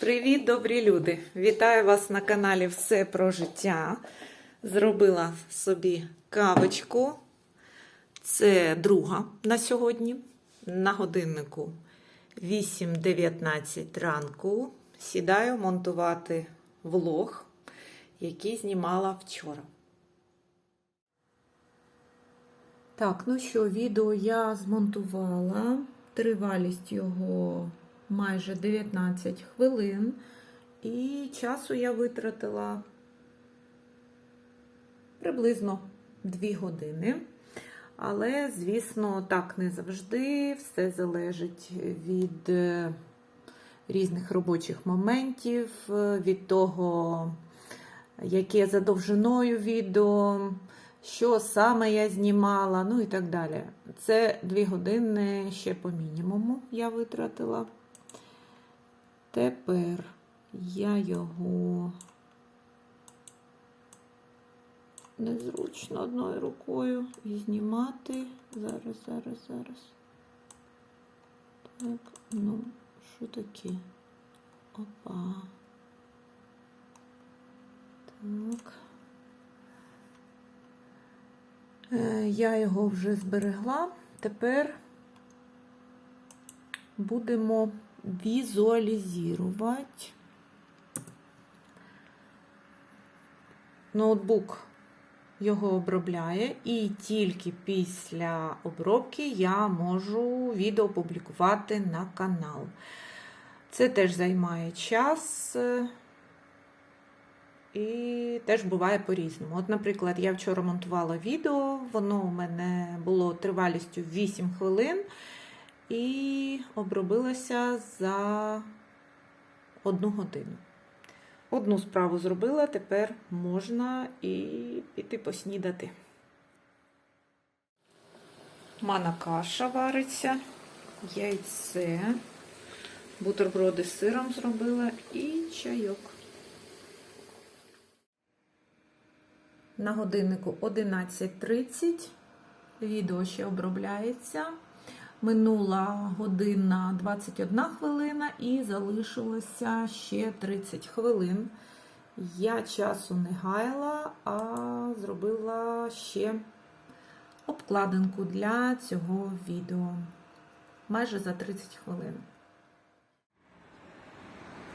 Привіт, добрі люди! Вітаю вас на каналі Все про життя. Зробила собі кавочку. Це друга на сьогодні. На годиннику 8.19 ранку. Сідаю монтувати влог, який знімала вчора. Так, ну що, відео я змонтувала. Тривалість його майже 19 хвилин. І часу я витратила приблизно 2 години. Але, звісно, так не завжди. Все залежить від е, різних робочих моментів, е, від того, яке за довжиною відео, що саме я знімала, ну і так далі. Це 2 години ще по мінімуму я витратила. Тепер я його незручно одною рукою і знімати. Зараз, зараз, зараз. Так, ну, що таке? Опа. Так. Е, Я його вже зберегла. Тепер будемо візуалізувати. Ноутбук його обробляє, і тільки після обробки я можу відео опублікувати на канал. Це теж займає час. е, І теж буває по-різному. От, наприклад, я вчора монтувала відео, воно у мене було тривалістю 8 хвилин і обробилася за одну годину. Одну справу зробила, тепер можна і піти поснідати. Мене каша вариться, яйце, бутерброди з сиром зробила і чайок. На годиннику 11.30. Відео ще обробляється. Минула година 21 хвилина і залишилося ще 30 хвилин. Я часу не гаяла, а зробила ще обкладинку для цього відео. Майже за 30 хвилин.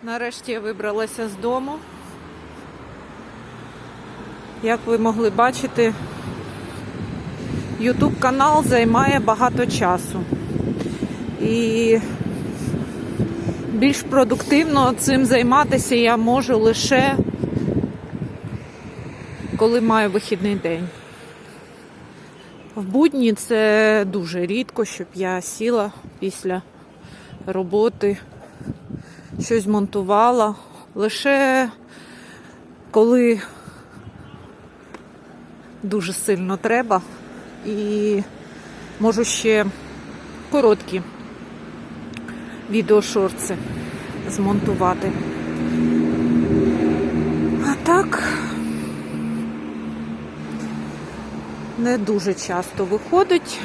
Нарешті я вибралася з дому. Як ви могли бачити, YouTube канал займає багато часу. І більш продуктивно цим займатися я можу лише коли маю вихідний день. В будні це дуже рідко, щоб я сіла після роботи, щось монтувала. Лише коли дуже сильно треба. І можу ще короткі відеошорти змонтувати. А так не дуже часто виходить.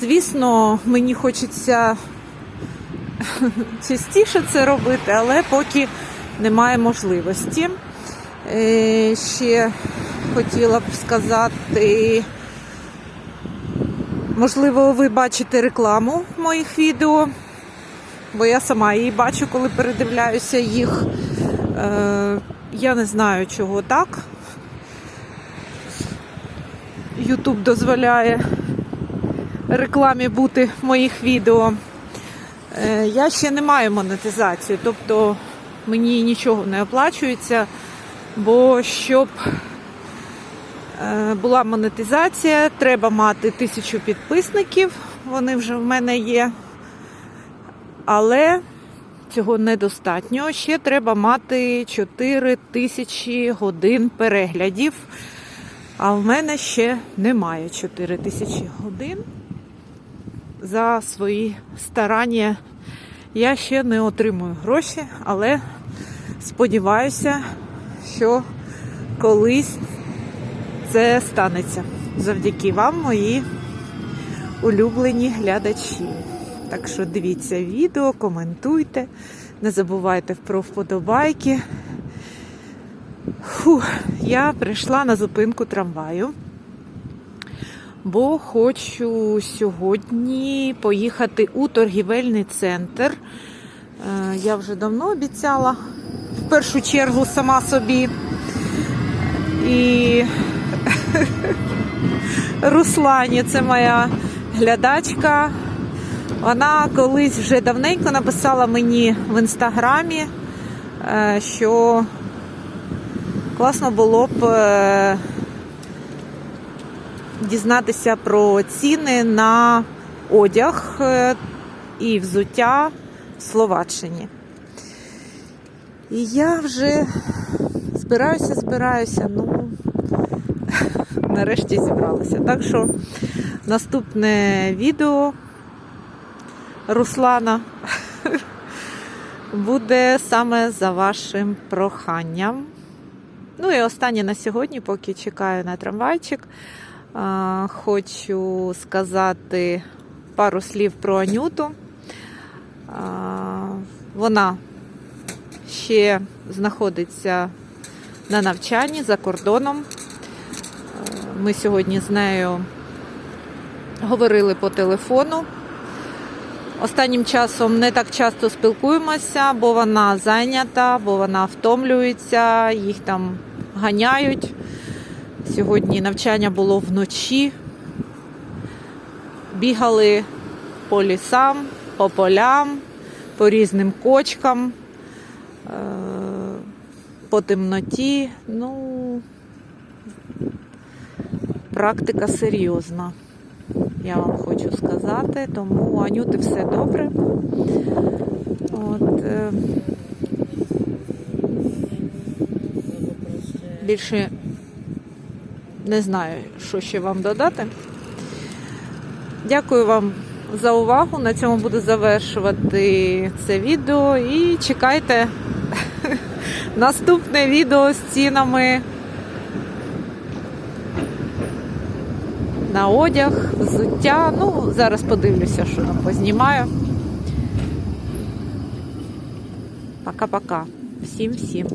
Звісно, мені хочеться частіше це робити, але поки немає можливості. Е, Ще хотіла б сказати, можливо, ви бачите рекламу моїх відео, бо я сама її бачу, коли передивляюся їх. Е, Я не знаю, чого так. Ютуб дозволяє рекламі бути в моїх відео. Е, Я ще не маю монетизацію, тобто мені нічого не оплачується, бо щоб була монетизація, треба мати тисячу підписників, вони вже в мене є. Але цього недостатньо. Ще треба мати 4 тисячі годин переглядів. А в мене ще немає 4 тисячі годин. За свої старання я ще не отримую гроші, але сподіваюся, що колись це станеться завдяки вам, мої улюблені глядачі. Так що дивіться відео, коментуйте, Не забувайте про вподобайки. Фух, я прийшла на зупинку трамваю, бо хочу сьогодні поїхати у торгівельний центр. Е, Я вже давно обіцяла в першу чергу сама собі. І Руслані, це моя глядачка. Вона колись вже давненько написала мені в інстаграмі, е, що класно було б е, дізнатися про ціни на одяг е, і взуття в Словаччині. І я вже збираюся, збираюся, ну нарешті зібралася. Так що наступне відео Руслана буде саме за вашим проханням. Ну і останнє на сьогодні, поки чекаю на трамвайчик. Хочу сказати пару слів про Анюту. Вона ще знаходиться на навчанні за кордоном. Ми сьогодні з нею говорили по телефону. Останнім часом не так часто спілкуємося, бо вона зайнята, бо вона втомлюється, їх там ганяють. Сьогодні навчання було вночі. Бігали по лісам, по полям, по різним кочкам, е, по темноті. Ну, практика серйозна я вам хочу сказати. Тому Анюти все добре. От, е, більше не знаю, що ще вам додати. Дякую вам за увагу. На цьому буду завершувати це відео і чекайте наступне відео з цінами. На одяг, взуття. Ну, зараз подивлюся, що там познімаю. Пока-пока. Всім-всім.